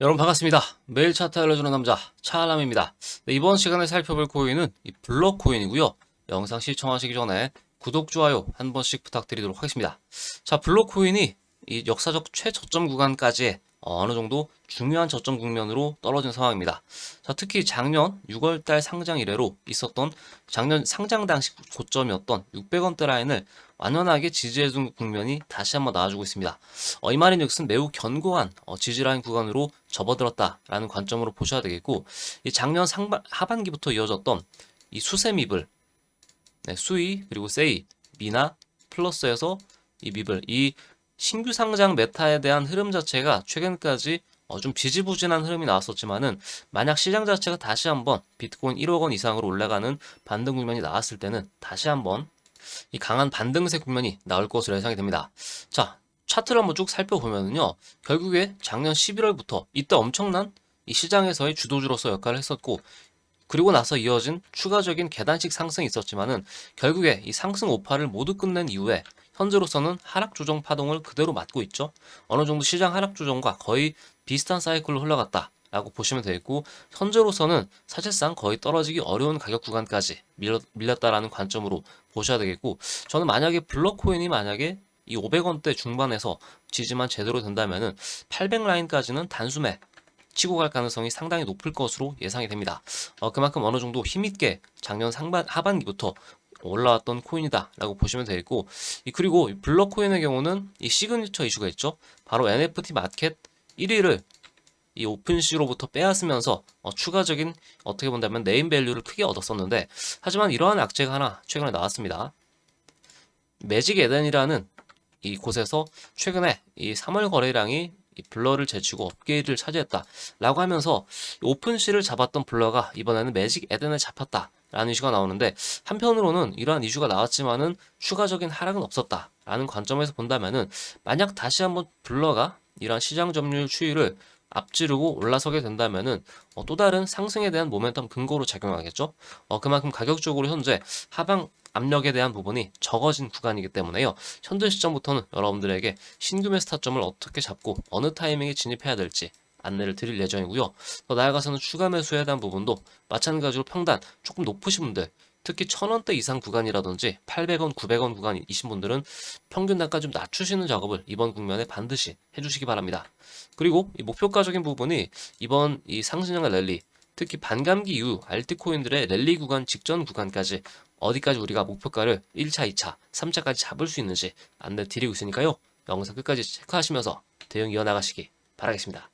여러분 반갑습니다. 매일 차트 알려주는 남자 차알람입니다. 네, 이번 시간에 살펴볼 코인은 이 블럭 코인이고요. 영상 시청하시기 전에 구독, 좋아요 한 번씩 부탁드리도록 하겠습니다. 자, 블록 코인이 이 역사적 최저점 구간까지 어느 정도 중요한 저점 국면으로 떨어진 상황입니다. 자, 특히 작년 6월달 상장 이래로 있었던 작년 상장 당시 고점이었던 600원대 라인을 완연하게 지지해준 국면이 다시 한번 나와주고 있습니다. 어, 이 말인 즉슨 매우 견고한 어, 지지라인 구간으로 접어들었다라는 관점으로 보셔야 되겠고, 이 작년 상반, 하반기부터 이어졌던 이 수세 밉을 네, 수위 그리고 세이 미나 플러스에서 이 밉을 이 신규 상장 메타에 대한 흐름 자체가 최근까지 어, 좀 지지부진한 흐름이 나왔었지만은 만약 시장 자체가 다시 한번 비트코인 1억 원 이상으로 올라가는 반등 국면이 나왔을 때는 다시 한번 이 강한 반등세 국면이 나올 것으로 예상이 됩니다. 자, 차트를 한번 쭉 살펴보면은요. 결국에 작년 11월부터 이때 엄청난 이 시장에서의 주도주로서 역할을 했었고 그리고 나서 이어진 추가적인 계단식 상승이 있었지만은 결국에 이 상승 오파를 모두 끝낸 이후에 현재로서는 하락 조정 파동을 그대로 맞고 있죠. 어느 정도 시장 하락 조정과 거의 비슷한 사이클로 흘러갔다 라고 보시면 되겠고 현재로서는 사실상 거의 떨어지기 어려운 가격 구간까지 밀렸, 밀렸다라는 관점으로 보셔야 되겠고 저는 만약에 블록코인이 만약에 이 500원대 중반에서 지지만 제대로 된다면은 800 라인까지는 단숨에 치고 갈 가능성이 상당히 높을 것으로 예상이 됩니다. 어, 그만큼 어느 정도 힘있게 작년 상반 하반기부터 올라왔던 코인이다라고 보시면 되겠고 이 그리고 이 블럭 코인의 경우는 이 시그니처 이슈가 있죠. 바로 NFT 마켓 1위를 이 오픈시로부터 빼앗으면서 어, 추가적인 어떻게 본다면 네임 밸류를 크게 얻었었는데 하지만 이러한 악재가 하나 최근에 나왔습니다. 매직 에덴이라는 이 곳에서 최근에 이 3월 거래량이 이 블러를 제치고 업계를 차지했다라고 하면서 오픈시를 잡았던 블러가 이번에는 매직 에덴을 잡혔다. 라는 이슈가 나오는데 한편으로는 이러한 이슈가 나왔지만은 추가적인 하락은 없었다라는 관점에서 본다면은 만약 다시 한번 블러가 이러한 시장 점유율 추이를 앞지르고 올라서게 된다면은 어, 또 다른 상승에 대한 모멘텀 근거로 작용하겠죠. 어, 그만큼 가격적으로 현재 하방 압력에 대한 부분이 적어진 구간이기 때문에요. 현재 시점부터는 여러분들에게 신규 매스 타점을 어떻게 잡고 어느 타이밍에 진입해야 될지 안내를 드릴 예정이고요. 더 나아가서는 추가 매수에 대한 부분도 마찬가지로 평단 조금 높으신 분들 특히 1000원대 이상 구간이라든지 800원, 900원 구간이신 분들은 평균 단가 좀 낮추시는 작업을 이번 국면에 반드시 해주시기 바랍니다. 그리고 이 목표가적인 부분이 이번 이 상승장의 랠리 특히 반감기 이후 알트코인들의 랠리 구간 직전 구간까지 어디까지 우리가 목표가를 1차, 2차, 3차까지 잡을 수 있는지 안내 드리고 있으니까요. 영상 끝까지 체크하시면서 대응 이어나가시기 바라겠습니다.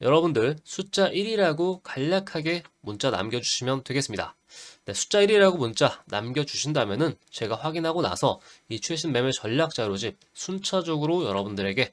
여러분들 숫자 1이라고 간략하게 문자 남겨주시면 되겠습니다. 네, 숫자 1이라고 문자 남겨주신다면은 제가 확인하고 나서 이 최신 매매 전략 자료집 순차적으로 여러분들에게